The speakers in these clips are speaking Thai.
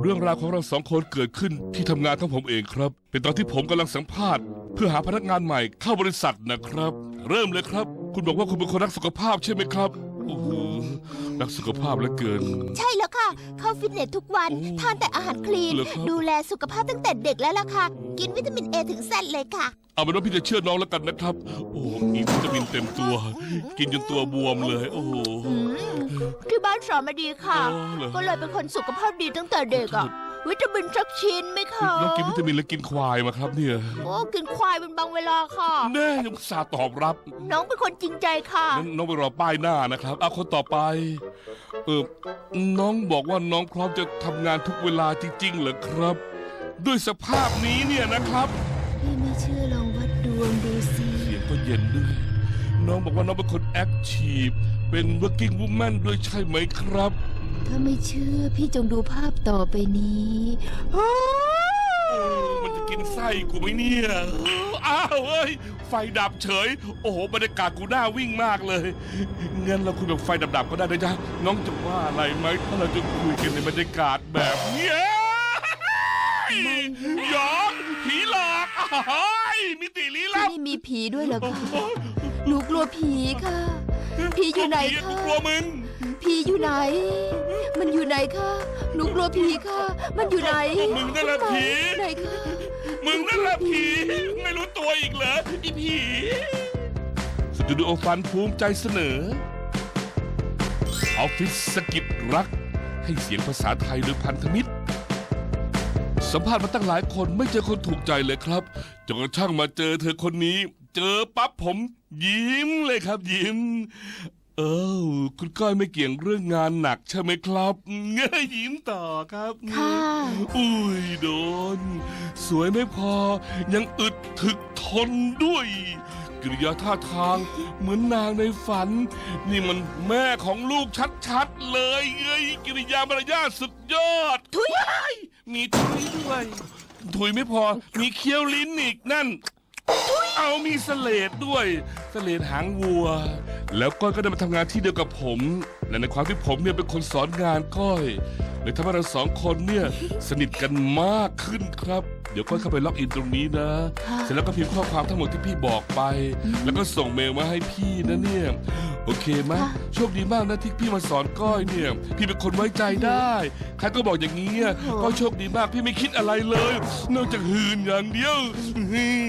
เรื่องราวของเราสองคนเกิดขึ้นที่ทำงานของผมเองครับ เป็นตอนที่ผมกำลังสัมภาษณ์เพื่อหาพนักงานใหม่เข้าบริษัทนะครับ เริ่มเลยครับ คุณบอกว่าคุณเป็นคนรักสุขภาพใช่ไหมครับโอ้โหรักสุขภาพเหลือเกิน ใช่ เข้าฟิตเนสทุกวัน โอ้ทานแต่อาหารคลีน เหรอครับ ดูแลสุขภาพตั้งแต่เด็กแล้วล่ะค่ะ กินวิตามินเอถึงเส้นเลยค่ะ เอาเป็นว่าพี่จะเชื่อน้องแล้วกันนะครับ โอ้โหมีวิตามินเต็มตัว กินจนตัวบวมเลย โอ้โหอืมที่บ้านสอนมาดีค่ะ อ๋อเหรอ ก็เลยเป็นคนสุขภาพดีตั้งแต่เด็กอะ วิตามินสักชิ้นไหมคะน้องกินวิตามินแล้วกินควายมาครับเนี่ย โอ้กินควายเป็นบางเวลาค่ะ แน่ยังอุตสาห์ตอบรับ น้องเป็นคนจริงใจค่ะ งั้นน้องไปรอป้ายหน้านะครับเอาคนต่อไป เออน้องบอกว่าน้องพร้อมจะทำงานทุกเวลาจริง ๆ เหรอครับ ด้วยสภาพนี้เนี่ยนะครับ พี่ไม่เชื่อลองวัดดวงดูสิเสียงก็เย็นด้วยน้องบอกว่าน้องเป็นคนแอคทีฟเป็น working woman ด้วยใช่ไหมครับ ถ้าไม่เชื่อพี่จงดูภาพต่อไปนี้โอ้มันจะกินไส้กูไหมเนี่ยอ้าวเอ้ย ไฟดับเฉย โอ้โห บรรยากาศกูน่าวิ่งมากเลยงั้นเราคุยแบบไฟดับๆก็ได้นะจ๊ะ น้องจะว่าอะไรไหมถ้าเราจะคุยกันในบรรยากาศแบบเนี้ยหยอกผีหลอกอ้ายมิติลี้ที่ลับ นี่มีผีด้วยเหรอคะหนูกลัวผีค่ะ ผีอยู่ไหนผีคะ กูกลัวมึง ผีอยู่ไหน มันอยู่ไหนคะหนูกลัวผีค่ะ มันอยู่ไหนก็มึงนั่นแหละผี ไหนคะมึงนั่นแหละผี ไม่รู้ตัวอีกเหรอไอีผีสตูดิโอฟันภูมิใจเสนอออฟฟิศสกิดรัก ให้เสียงภาษาไทยโดยพันธมิตร สัมภาษณ์มาตั้งหลายคนไม่เจอคนถูกใจเลยครับจนกระทั่งมาเจอเธอคนนี้ เจอปั๊บผมยิ้มเลยครับยิ้ม เออคุณก้อยไม่เกี่ยงเรื่องงานหนักใช่ไหมครับเงยยิ้มต่อครับค่ะอุ้ยโดน สวยไม่พอยังอึดถึกทนด้วยกิริยาท่าทางเหมือนนางในฝัน นี่มันแม่ของลูกชัดๆเลยเอ้ยกิริยามารยาทสุดยอดทุยว้ายมีทุยด้วย ถุยไม่พอมีเคี้ยวลิ้นอีกนั่น เอามีเสลดด้วยเสลดหางวัว แล้วก้อยก็ได้มาทำงานที่เดียวกับผม และในความที่ผมเนี่ยเป็นคนสอนงานก้อยเลยทำให้เราสองคนเนี่ยสนิทกันมากขึ้นครับ เดี๋ยวก้อยเข้าไปล็อกอินตรงนี้นะค่ะเสร็จแล้วก็พิมพ์ข้อความทั้งหมดที่พี่บอกไป แล้วก็ส่งเมลมาให้พี่นะเนี่ยโอเคไหมค่ะโชคดีมากนะที่พี่มาสอนก้อยเนี่ย พี่เป็นคนไว้ใจได้ใครก็บอกอย่างนี้อะก็โชคดีมากพี่ไม่คิดอะไรเลย นอกจากหืนอย่างเดียวอืม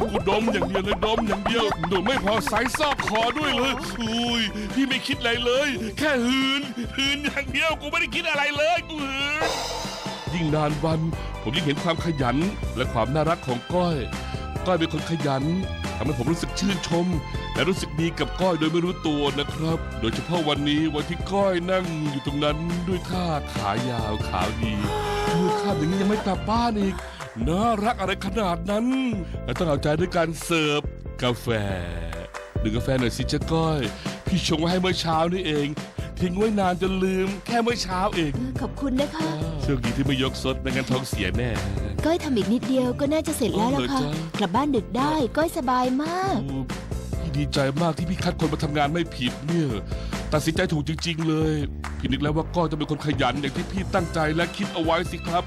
กู ดมอย่างเดียวเลยดมอย่างเดียวโดนไม่พอสายซอกคอด้วยเลยอุ้ยพี่ไม่คิดอะไรเลย แค่หืนหืนอย่างเดียวกูไม่ได้คิดอะไรเลยกูหืนยิ่งนานวัน ผมยิ่งเห็นความขยันและความน่ารักของก้อย ก้อยเป็นคนขยันทำให้ผมรู้สึกชื่นชม และรู้สึกดีกับก้อยโดยไม่รู้ตัวนะครับ โดยเฉพาะวันนี้วันที่ก้อยนั่งอยู่ตรงนั้นด้วยท่าขายาวขาวดีมือข้ามอย่างนี้ยังไม่กลับบ้านอีก น่ารักอะไรขนาดนั้นและต้องเอาใจด้วยการเสิร์ฟกาแฟดื่มกาแฟหน่อยสิเจ้าก้อย พี่ชงไว้ให้เมื่อเช้านี่เอง ทิ้งไว้นานจนลืมแค่เมื่อเช้าเองขอบคุณนะคะ โชคดีที่ไม่ยกซดไม่งั้นท้องเสียแน่ ก้อยทำอีกนิดเดียวก็น่าจะเสร็จแล้วล่ะค่ะอ๋อเหรอจ๊ะกลับบ้านดึกได้ก้อยสบายมากโอ้พี่ดีใจมากที่พี่คัดคนมาทำงานไม่ผิดเนี่ย ตัดสินใจถูกจริง ๆ เลย พี่นึกแล้วว่าก้อยจะเป็นคนขยันอย่างที่พี่ตั้งใจและคิดเอาไว้สิครับ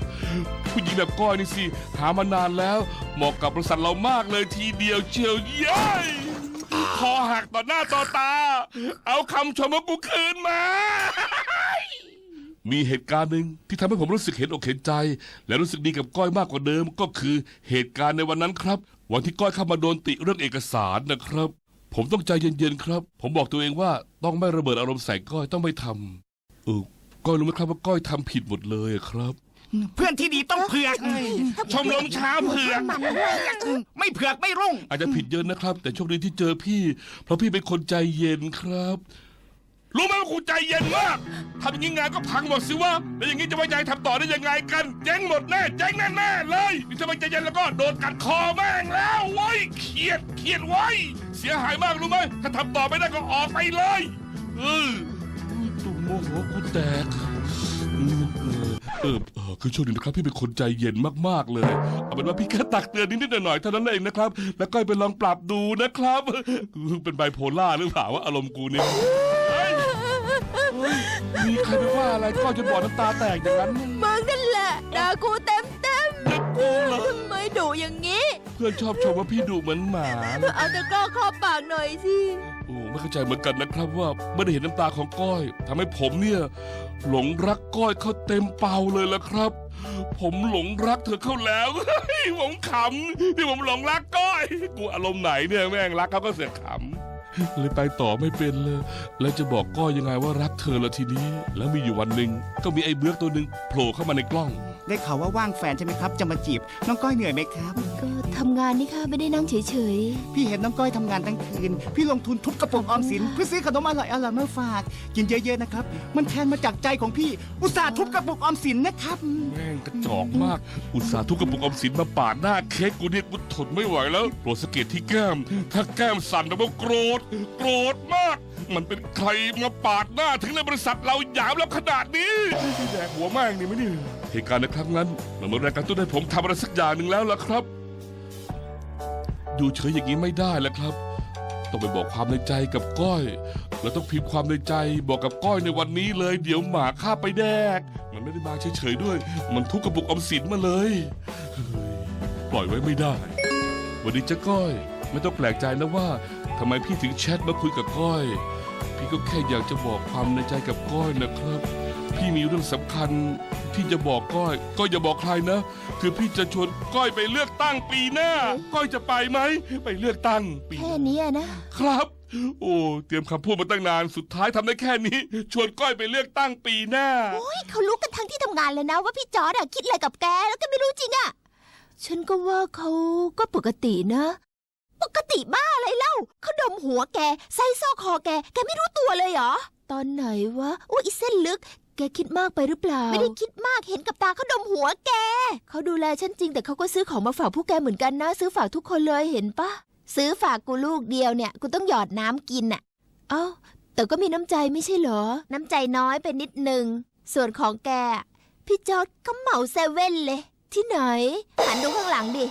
ผู้หญิงแบบก้อยนี่สิหามานานแล้ว เหมาะกับบริษัทเรามากเลยทีเดียวเชียวเย้ยคอหักต่อหน้าต่อตา เอาคำชมของกูคืนมา มีเหตุการณ์หนึ่งที่ทำให้ผมรู้สึกเห็นอกเห็นใจ และรู้สึกดีกับก้อยมากกว่าเดิมก็คือเหตุการณ์ในวันนั้นครับ วันที่ก้อยเข้ามาโดนติเรื่องเอกสารนะครับ ผมต้องใจเย็นๆครับ ผมบอกตัวเองว่าต้องไม่ระเบิดอารมณ์ใส่ก้อยต้องไม่ทำ เออก้อยรู้ไหมครับว่าก้อยทำผิดหมดเลยอะครับ เพื่อนที่ดีต้องเผือก ชมรมเช้าเผือก ไม่เผือกไม่รุ่ง อาจจะผิดเยอะนะครับ แต่โชคดีที่เจอพี่ เพราะพี่เป็นคนใจเย็นครับ รู้ไหมว่ากูใจเย็นมากทำอย่างนี้งานก็พังหมดสิวะแล้วอย่างนี้จะไว้ใจทำต่อได้ยังไงกันเจ๊งหมดแน่เจ๊งแน่ๆเลยนี่ถ้าไม่ใจเย็นแล้วก็โดนกัดคอแม่งแล้วเว้ยเครียดเครียดไว้ยเสียหายมากรู้ไหมถ้าทำต่อไม่ได้ก็ออกไปเลยเออตุ้ม โมโหกูแตกอืมเออเออเออคือช่วงนี้นะครับพี่เป็นคนใจเย็นมากๆเลย เอาเป็นว่าพี่แค่ตักเตือนนิดๆหน่อยๆเท่านั้นเองนะครับ แล้วก็ไปลองปรับดูนะครับเป็นไบโพล่าหรือเปล่าว่าอารมณ์กูเนี่ยเฮ้ยเฮ้ยมีใครไปว่าอะไรก็จนบ่อน้ำตาแตกอย่างนั้น มึงนั่นแหกูเต็มเต็มจะกูเหรอ ทำไมดุอย่างนี้ พื่อนชอบชมว่าพี่ดุเหมือนหมาเอาตะกร้อครอบปากหน่อยสิโอ้ไม่เข้าใจเหมือนกันนะครับว่าเมื่อได้เห็นน้ำตาของก้อยทำให้ผมเนี่ย หลงรักก้อยเขาเต็มเป่าเลยละครับ ผมหลงรักเธอเข้าแล้ว ผมขำที่ผมหลงรักก้อย กูอารมณ์ไหนเนี่ยแม่งรักเขาก็เสียขำเลยไปต่อไม่เป็นเลย แล้วจะบอกก้อยยังไงว่ารักเธอละทีนี้ แล้วมีอยู่วันหนึ่งก็มีไอ้เบื้อกตัวหนึ่งโผล่เข้ามาในกล้อง ได้ข่าวว่าว่างแฟนใช่ไหมครับ จะมาจีบ น้องก้อยเหนื่อยไหมครับ ก็ทำงานนี่ค่ะไม่ได้นั่งเฉยพี่เห็นน้องก้อยทำงานทั้งคืน พี่ลงทุนทุบกระปุกออมสินเพื่อซื้อขนมอร่อยอร่อยๆมาฝาก กินเยอะๆนะครับ มันแทนมาจากใจของพี่ อุตส่าห์ทุบกระปุกออมสินนะครับ แม่งกระจอกมาก อุตส่าห์ทุกกระปุกออมสินมาปาดหน้าเค้กกูเนี่ยกูทนไม่ไหวแล้วโปรดสะเก็ดที่แก้ม ถ้าแก้มสั่นนะว่าโกรธ โกรธมาก มันเป็นใครมาปาดหน้าถึงในบริษัทเราหยามเราขนาดนี้แดกหัวแม่งนี่ไหมเนี่ยเหตุการณ์ในครั้งนั้น มันเหมือนแรงกระตุ้นให้ผมทำอะไรสักอย่างหนึ่งแล้วล่ะครับ อยู่เฉยอย่างนี้ไม่ได้แล้วครับ ต้องไปบอกความในใจกับก้อยแล้วต้องพิมพ์ความในใจบอกกับก้อยในวันนี้เลย เดี๋ยวหมาข้าไปแดก มันไม่ได้มาเฉยๆด้วย มันทุกกระปุกออมสินมาเลยเฮ้ยปล่อยไว้ไม่ได้ วันนี้เจ้าก้อย ไม่ต้องแปลกใจนะว่าทำไมพี่ถึงแชทมาคุยกับก้อย พี่ก็แค่อยากจะบอกความในใจกับก้อยนะครับ พี่มีเรื่องสำคัญที่จะบอกก้อยก็อย่าบอกใครนะ คือพี่จะชวนก้อยไปเลือกตั้งปีหน้า ก้อยจะไปไหม ไปเลือกตั้งปีๆหแค่น้าเนี้ยนะ ครับ โอ้เตรียมคำพูดมาตั้งนานสุดท้ายทำได้แค่นี้ ชวนก้อยไปเลือกตั้งปีหน้า โอ้ยเขารู้กันทั้งที่ทำงานเลยนะ ว่าพี่จอร์ดอะคิดอะไรกับแกแล้วก็ไม่รู้จริงอะฉันก็ว่าเขาก็ปกตินะ ปกติบ้าอะไรเล่าเขาดมหัวแกไซซอกคอแก แกไม่รู้ตัวเลยเหรอ ตอนไหนวะอุ้ยอีเส้นลึก แกคิดมากไปหรือเปล่า ไม่ได้คิดมากเห็นกับตาเขาดมหัวแก เขาดูแลฉันจริงแต่เขาก็ซื้อของมาฝากพวกแกเหมือนกันนะ ซื้อฝากทุกคนเลยเห็นปะซื้อฝากกูลูกเดียวเนี่ยกูต้องหยอดน้ำกินอะเอ้า แต่ก็มีน้ำใจไม่ใช่เหรอ น้ำใจน้อยไปนิดนึง ส่วนของแก พี่จอร์ดก็เหมาเซเว่นเลย ที่ไหนหันดูข้างหลังดิ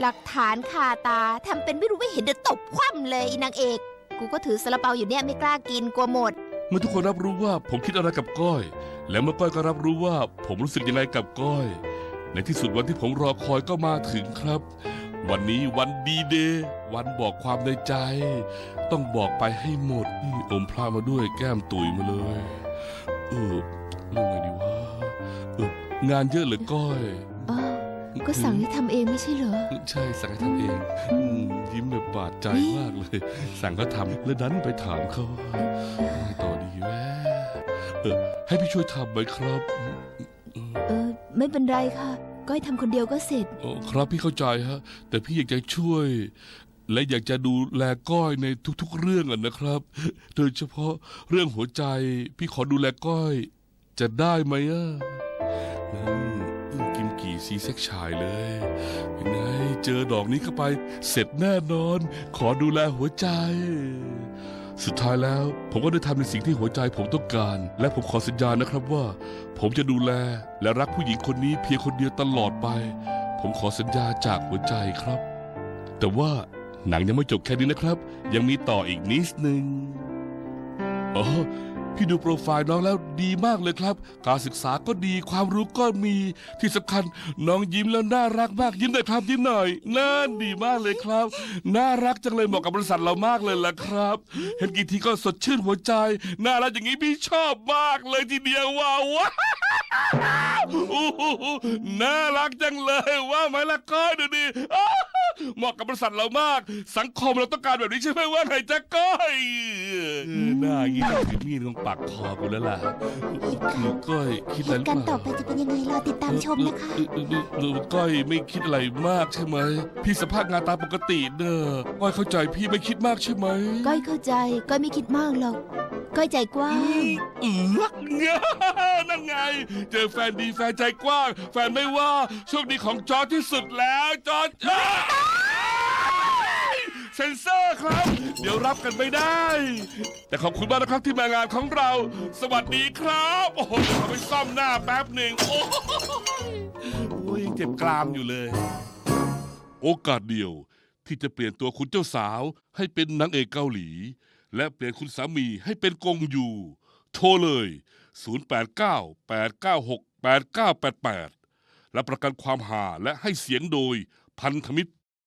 หลักฐานคาตาทำเป็นไม่รู้ไม่เห็นเดี๋ยวตบคว่ำเลยอีนางเอก กูก็ถือซาลาเปาอยู่เนี่ยไม่กล้ากินกลัวหมด เมื่อทุกคนรับรู้ว่าผมคิดอะไรกับก้อย และเมื่อก้อยก็รับรู้ว่า ผมรู้สึกยังไงกับก้อย ในที่สุดวันที่ผมรอคอยก็มาถึงครับ วันนี้วันดีเดย์วันบอกความในใจ ต้องบอกไปให้หมดนี่อมพลามาด้วยแก้มตุยมาเลยเออเรื่องไงดีวะเอองานเยอะเหลือก้อย ก็สั่งให้ทำเองไม่ใช่เหรอ ใช่สั่งให้ทำเองอืมยิ้มแบบบาดใจมากเลย สั่งเขาทำแล้วดันไปถามเขาว่าไงต่อดีแวะเออให้พี่ช่วยทำไหมครับเออ ไม่เป็นไรค่ะ ก้อยทำคนเดียวก็เสร็จโอ้ครับพี่เข้าใจฮะ แต่พี่อยากจะช่วย และอยากจะดูแลก้อยในทุกๆเรื่องอะนะครับ โดยเฉพาะเรื่องหัวใจ พี่ขอดูแลก้อย จะได้ไหมอะนั่นอึ้งกิมกี่ ซีเซ็กชายเลยยังไงเจอดอกนี้เข้าไป เสร็จแน่นอน ขอดูแลหัวใจ สุดท้ายแล้ว ผมก็ได้ทำในสิ่งที่หัวใจผมต้องการ และผมขอสัญญานะครับว่า ผมจะดูแลและรักผู้หญิงคนนี้เพียงคนเดียวตลอดไป ผมขอสัญญาจากหัวใจครับ แต่ว่าหนังยังไม่จบแค่นี้นะครับ ยังมีต่ออีกนิดนึงอ๋อ พี่ดูโปรไฟล์น้องแล้วดีมากเลยครับ การศึกษาก็ดีความรู้ก็มีที่สำคัญน้องยิ้มแล้วน่ารักมากยิ้มหน่อยครับยิ้มหน่อยนั่นดีมากเลยครับ น่ารักจังเลยเหมาะกับบริษัทเรามากเลยล่ะครับ เห็นกี่ทีก็สดชื่นหัวใจ น่ารักอย่างนี้พี่ชอบมากเลยทีเดียวว้าวน่ารักจังเลยว่าไหมล่ะก้อยดูดิ เหมาะกับบริษัทเรามาก สังคมเราต้องการแบบนี้ใช่ไหมว่าไงจ๊ะก้อยเออหน้าอย่างนี้ต้องถือมีดตรงปากคอกูแล้วล่ะคือก้อยคิดอะไรหรือเปการล่าต่อไปจะเป็นยังไงรอติดตามชมนะคะเออเออเออเออก้อยไม่คิดอะไรมากใช่ไหมพี่สภาพงานตามปกติเนอะก้อยเข้าใจพี่ไม่คิดมากใช่ไหมก้อยเข้าใจก้อยไม่คิดมากหรอกก้อยใจกว้างเอือกเงยนั่นไง เจอแฟนดีแฟนใจกว้าง แฟนไม่ว่าโชคดีของจอร์จที่สุดแล้วจอร์จอ้าย เซนเซอร์ครับ เดี๋ยวรับกันไม่ได้ แต่ขอบคุณมากนะครับที่มางานของเรา สวัสดีครับ โอ้โหเดี๋ยวขอไปซ่อมหน้าแป๊บหนึ่งโอ้ยยังเจ็บกรามอยู่เลย โอกาสเดียวที่จะเปลี่ยนตัวคุณเจ้าสาวให้เป็นนางเอกเกาหลี และเปลี่ยนคุณสามีให้เป็นกงอยู่ โทรเลย 089 896 8988 และประกันความหาและให้เสียงโดยพันธมิตร